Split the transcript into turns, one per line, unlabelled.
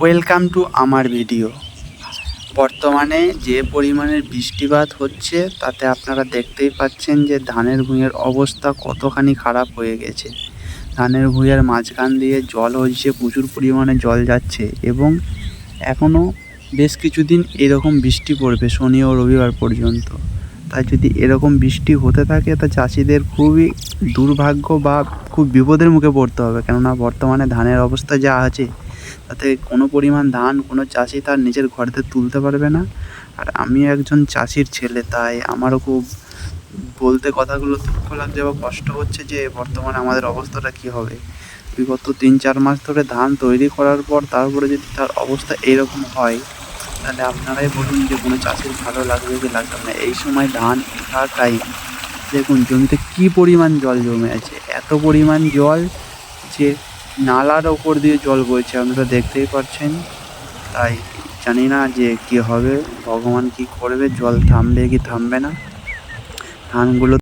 Welcome to আমার video বর্তমানে যে পরিমাণের বৃষ্টিপাত হচ্ছে, তাতে আপনারা দেখতেই পাচ্ছেন যে ধানের ভুঁইয়ের অবস্থা কতখানি খারাপ হয়ে গেছে। ধানের ভুঁইয়ের মাঝখান দিয়ে জল হচ্ছে, প্রচুর পরিমাণে জল যাচ্ছে এবং এখনও বেশ কিছুদিন এরকম বৃষ্টি পড়বে শনি ও রবিবার পর্যন্ত। তাই যদি এরকম বৃষ্টি হতে থাকে, তা চাষিদের খুবই দুর্ভাগ্য বা খুব বিপদের মুখে পড়তে হবে। কেননা বর্তমানে ধানের অবস্থা যা আছে তাতে কোনো পরিমাণ ধান কোনো চাষি তার নিজের ঘরেতে তুলতে পারবে না। আর আমি একজন চাষির ছেলে, তাই আমারও খুব বলতে কথাগুলো দুঃখ লাগছে বা কষ্ট হচ্ছে যে বর্তমানে আমাদের অবস্থাটা কী হবে। বিগত তিন চার মাস ধরে ধান তৈরি করার পর তারপরে যদি তার অবস্থা এরকম হয়, তাহলে আপনারাই বলুন যে কোনো চাষির ভালো লাগবে কি লাগবে না। এই সময় ধান ওঠার টাইম দেখুন জমিতে কী পরিমাণ জল জমে আছে, এত পরিমাণ জল যে নালার ওপর দিয়ে জল বইছে আপনারা দেখতেই পাচ্ছেন। তাই জানি না যে কি হবে, ভগবান কি করবে, জল থামবে কি থামবে না। ধানগুলো